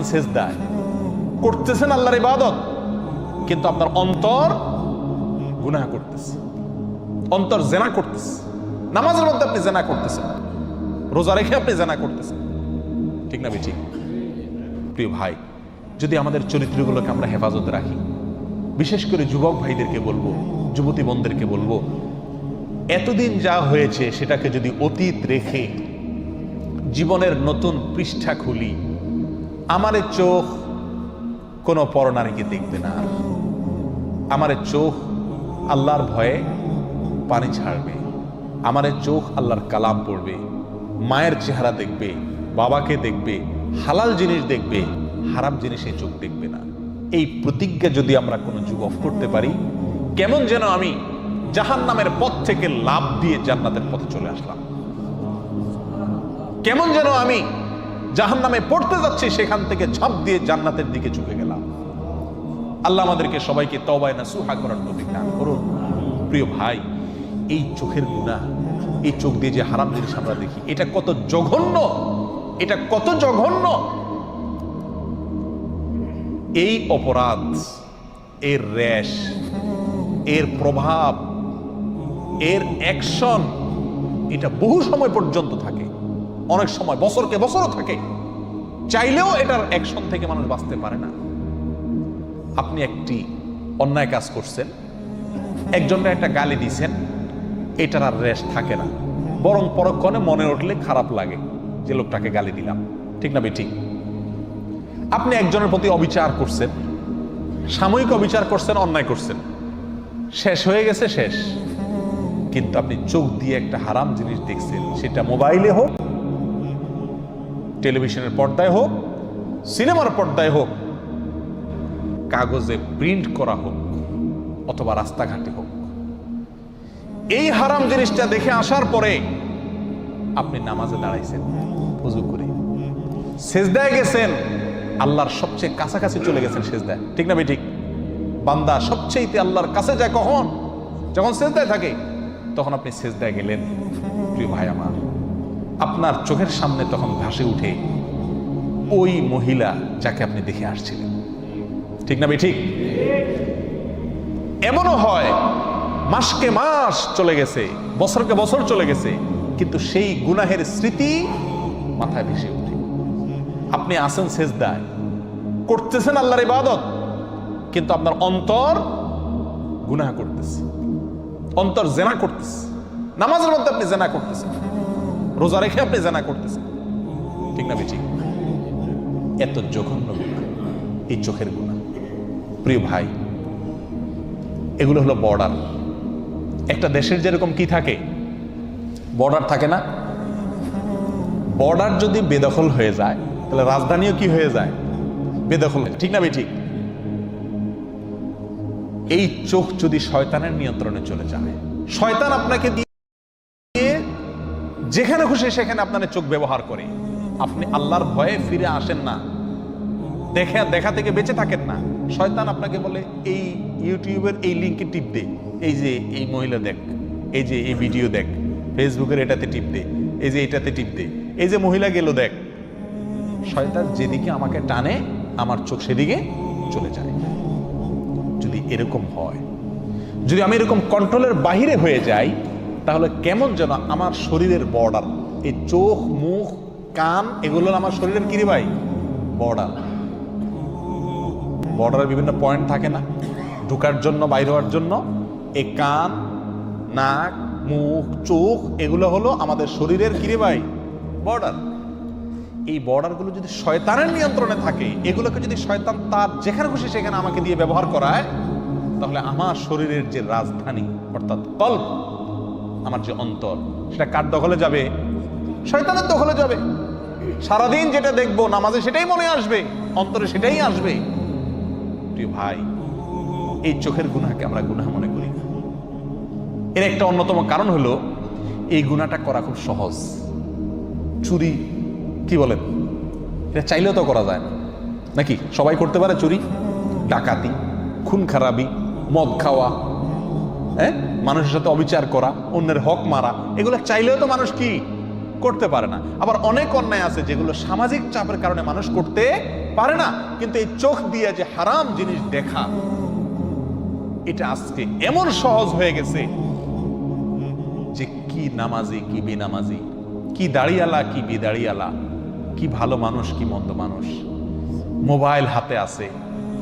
সেজদায়। করতেছেন আল্লাহর ইবাদত, কিন্তু আপনার অন্তর গুনাহ করতেছে। অন্তর জেনা করতেছে। নামাজের মধ্যে আপনি জেনা করতেছেন। রোজা রেখে আপনি জেনা করতেছেন। ঠিক না ঠিক প্রিয় ভাই, যদি আমাদের চরিত্রগুলোকে আমরা হেফাজতে রাখি, বিশেষ করে যুবক ভাইদেরকে বলব, যুবতী বোনদেরকে বলব, এতদিন যা হয়েছে সেটাকে যদি অতীত রেখে জীবনের নতুন পৃষ্ঠা খুলি আমার চোখ কোনো পরনারীকে দেখবে না। আমার চোখ আল্লাহর ভয়ে পানি ছাড়বে। আমার চোখ আল্লাহর কালাম পড়বে। মায়ের চেহারা দেখবে, বাবাকে দেখবে, হালাল জিনিস দেখবে, হারাম জিনিসে চোখ দেখবে না। এই প্রতিজ্ঞা যদি আমরা কোনো যুগ অফ করতে পারি, কেমন যেন আমি জাহান নামের পথ থেকে লাভ দিয়ে জান্নাতের পথে চলে আসলাম। কেমন যেন আমি জাহান নামে পড়তে যাচ্ছি, সেখান থেকে ঝাঁপ দিয়ে জান্নাতের দিকে ঝুঁকে গেলাম। আল্লাহ আমাদেরকে সবাইকে তবায় না সুহা করার তৌফিক দান করুন। প্রিয় ভাই, এই চোখের গুণা এই চোখ দিয়ে যে হারাম জিনিস আমরা দেখি, এটা কত জঘন্য, এটা কত জঘন্য। এই অপরাধ, এর র্যাশ, এর প্রভাব, এর অ্যাকশন এটা বহু সময় পর্যন্ত থাকে। অনেক সময়, বছরকে বছরও থাকে। চাইলেও এটার অ্যাকশন থেকে মানুষ বাঁচতে পারে না। আপনি একটি অন্যায় কাজ করছেন, একজনকে একটা গালি দিয়েছেন এটার আর রেশ থাকে না। বরং পরক্ষণে মনে উঠলে খারাপ লাগে যে লোকটাকে গালি দিলাম। ঠিক না ঠিক আপনি একজনের প্রতি অবিচার করছেন, সাময়িক অবিচার করছেন, অন্যায় করছেন। শেষ হয়ে গেছে, শেষ। কিন্তু আপনি চোখ দিয়ে একটা হারাম জিনিস দেখছেন, সেটা মোবাইলে হোক টেলিভিশনের পর্দায় হোক, সিনেমার পর্দায় হোক, কাগজে প্রিন্ট করা হোক, অথবা রাস্তাঘাটে হোক। এই হারাম জিনিসটা দেখে আসার পরে আপনি নামাজে দাঁড়াইছেন পুজো করে। সেজদায় গেছেন, আল্লাহর সবচেয়ে কাছাকাছি চলে গেছেন সেজদায়। ঠিক না ঠিক বান্দা সবচেয়েতে আল্লাহর কাছে যায় কখন? যখন সেজদায় থাকে, তখন আপনি সেজদায় গেলেন, প্রিয় ভাই আমার। আপনার চোখের সামনে তখন ভাসে উঠে ওই মহিলা যাকে আপনি দেখে আসছিলেন। ঠিক না ঠিক? এমনও হয়, মাসকে মাস চলে গেছে, বছরকে বছর চলে গেছে, কিন্তু সেই গুনাহের স্মৃতি মাথায় ভেসে ওঠে। আপনি আসেন সেজদায়, করতেছেন আল্লাহর ইবাদত, কিন্তু আপনার অন্তর গুনাহ করতেছে, অন্তর জেনা করতেছে, নামাজের মধ্যে আপনি জেনা করতেছেন। রোজা রেখে আপনি জেনা করতেছেন। ঠিক না বেঠিক এত জঘন্য গুণা এই চোখের গুণা। প্রিয় ভাই, এগুলো হলো বর্ডার একটা দেশের যেরকম কি থাকে বর্ডার থাকে না? বর্ডার যদি বেদখল হয়ে যায়, তাহলে রাজধানীও কি হয়ে যায়? বেদখল ঠিক না ভাই ঠিক এই চোখ যদি শয়তানের নিয়ন্ত্রণে চলে যায়, শয়তান আপনাকে দিয়ে যেখানে খুশি সেখানে আপনার চোখ ব্যবহার করে। আপনি আল্লাহর ভয়ে ফিরে আসেন না। দেখে, দেখা থেকে বেঁচে থাকেন না। শয়তান আপনাকে বলে, এই ইউটিউবের এই লিঙ্কে টিপ দে। এই যে এই মহিলা দেখ। এই যে এই ভিডিও দেখ। ফেসবুকের এটাতে টিপ দে। এই যে এটাতে টিপ দে। এই যে মহিলা গেল দেখ। শয়তান যেদিকে আমাকে টানে, আমার চোখ সেদিকে চলে যায়। যদি এরকম হয়, যদি আমি এরকম কন্ট্রোলের বাহিরে হয়ে যাই তাহলে কেমন যেন আমার শরীরের বর্ডার এই চোখ, মুখ, কান এগুলো আমার শরীরের কিরে ভাই? বর্ডার বর্ডারের বিভিন্ন পয়েন্ট থাকে না। ঢুকার জন্য, বাইর হওয়ার জন্য, এই কান, নাক, মুখ, চোখ, এগুলো হলো আমাদের শরীরের কিরে ভাই? বর্ডার এই বর্ডারগুলো যদি শয়তানের নিয়ন্ত্রণে থাকে, এগুলোকে যদি শয়তান তার যেখানে খুশি সেখানে আমাকে দিয়ে ব্যবহার করায়, তাহলে আমার শরীরের যে রাজধানী, অর্থাৎ কল্প আমার যে অন্তর, সেটা কার দখলে যাবে? শয়তানের দখলে যাবে। সারাদিন যেটা দেখব, নামাজে সেটাই মনে আসবে, অন্তরে সেটাই আসবে। প্রিয় ভাই, এই চোখের গুনাহকে আমরা গুনাহ মনে করি না। এর একটা অন্যতম কারণ হলো, এই গুণাটা করা খুব সহজ। চুরি, কি বলেন? এটা চাইলেও তো করা যায় নাকি? সবাই করতে পারে চুরি? ডাকাতি, খুন খারাপি, মদ খাওয়া হ্যাঁ? মানুষের সাথে অবিচার করা, অন্যের হক মারা, এগুলো চাইলেও তো মানুষ কি করতে পারে না। আবার অনেক অন্যায় আছে যেগুলো সামাজিক চাপের কারণে মানুষ করতে পারে না, কিন্তু এই চোখ দিয়ে যে হারাম জিনিস দেখা, এটা আজকে এমন সহজ হয়ে গেছে যে কি নামাজি, কি বেনামাজি, কি দাঁড়িয়ালা, কি বেদাড়িয়ালা, কি ভালো মানুষ, কি মন্দ মানুষ। মোবাইল হাতে আছে,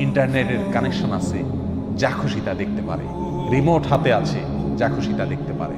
ইন্টারনেটের কানেকশন আছে, যা খুশি তা দেখতে পারে। রিমোট হাতে আছে যা খুশি তা দেখতে পারে।